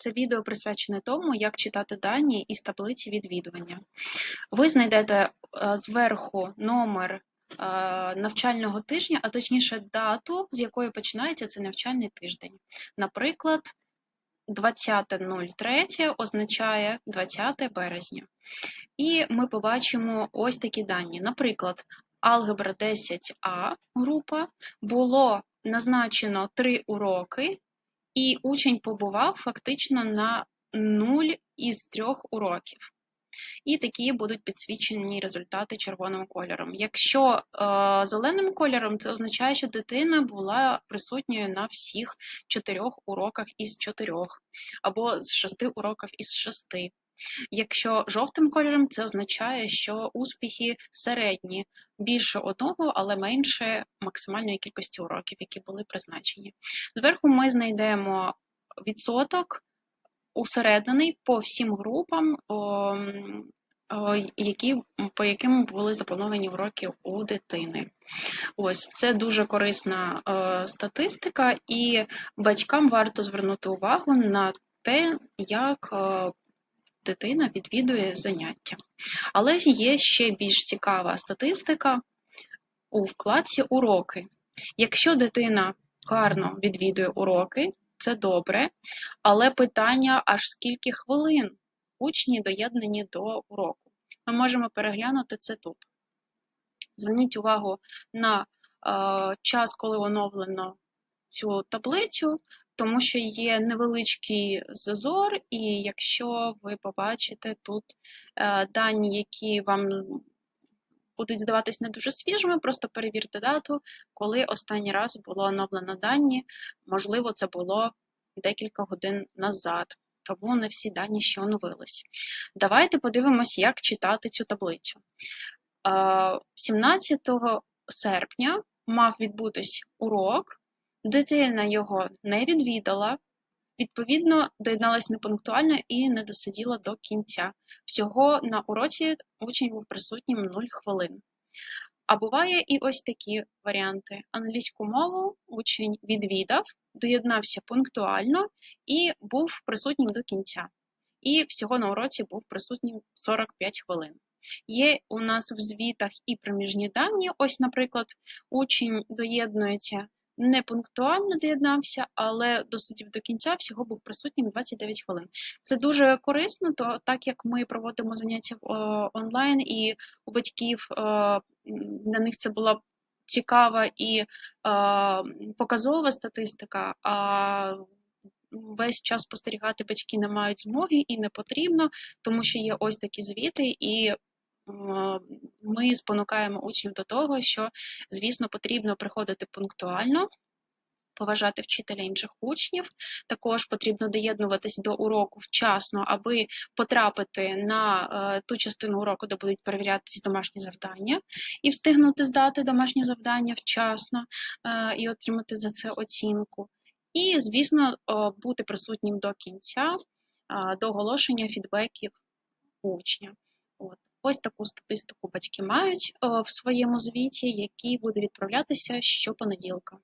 Це відео присвячене тому, як читати дані із таблиці відвідування. Ви знайдете е, зверху номер е, навчального тижня, а точніше дату, з якої починається цей навчальний тиждень. Наприклад, 20.03 означає 20 березня. І ми побачимо ось такі дані. Наприклад, алгебра 10А група було назначено 3 уроки, і учень побував фактично на 0 із трьох уроків. І такі будуть підсвічені результати червоним кольором. Якщо е, зеленим кольором, це означає, що дитина була присутньою на всіх чотирьох уроках із чотирьох, або з шести уроків із шести. Якщо жовтим кольором, це означає, що успіхи середні, більше одного, але менше максимальної кількості уроків, які були призначені. Зверху ми знайдемо відсоток усереднений по всім групам, о, які, по яким були заплановані уроки у дитини. Ось це дуже корисна е, статистика, і батькам варто звернути увагу на те, як е, дитина відвідує заняття. Але є ще більш цікава статистика у вкладці уроки. Якщо дитина гарно відвідує уроки, це добре, але питання аж скільки хвилин учні доєднані до уроку. Ми можемо переглянути це тут. Зверніть увагу на е, час, коли оновлено цю таблицю, тому що є невеличкий зазор, і якщо ви побачите тут е, дані, які вам будуть здаватись не дуже свіжими, просто перевірте дату, коли останній раз було оновлено дані. Можливо, це було декілька годин назад, тому не всі дані ще оновились. Давайте подивимось, як читати цю таблицю. 17 серпня мав відбутись урок, дитина його не відвідала, відповідно, доєдналась непунктуально і не досиділа до кінця. Всього на уроці учень був присутнім 0 хвилин. А буває і ось такі варіанти: англійську мову учень відвідав, доєднався пунктуально і був присутнім до кінця. І всього на уроці був присутнім 45 хвилин. Є у нас в звітах і проміжні дані. Ось, наприклад, учень доєднується не пунктуально доєднався, але досидів до кінця, всього був присутнім 29 хвилин. Це дуже корисно, то так як ми проводимо заняття онлайн, і у батьків для них це була цікава і показова статистика. а Весь час спостерігати батьки не мають змоги і не потрібно, тому що є ось такі звіти, і ми спонукаємо учнів до того, що, звісно, потрібно приходити пунктуально. Поважати вчителя інших учнів, також потрібно доєднуватись до уроку вчасно, аби потрапити на е, ту частину уроку, де будуть перевірятися домашні завдання, і встигнути здати домашні завдання вчасно е, і отримати за це оцінку. І, звісно, бути присутнім до кінця, е, до оголошення фідбеків учня. Ось таку статистику батьки мають в своєму звіті, який буде відправлятися щопонеділка.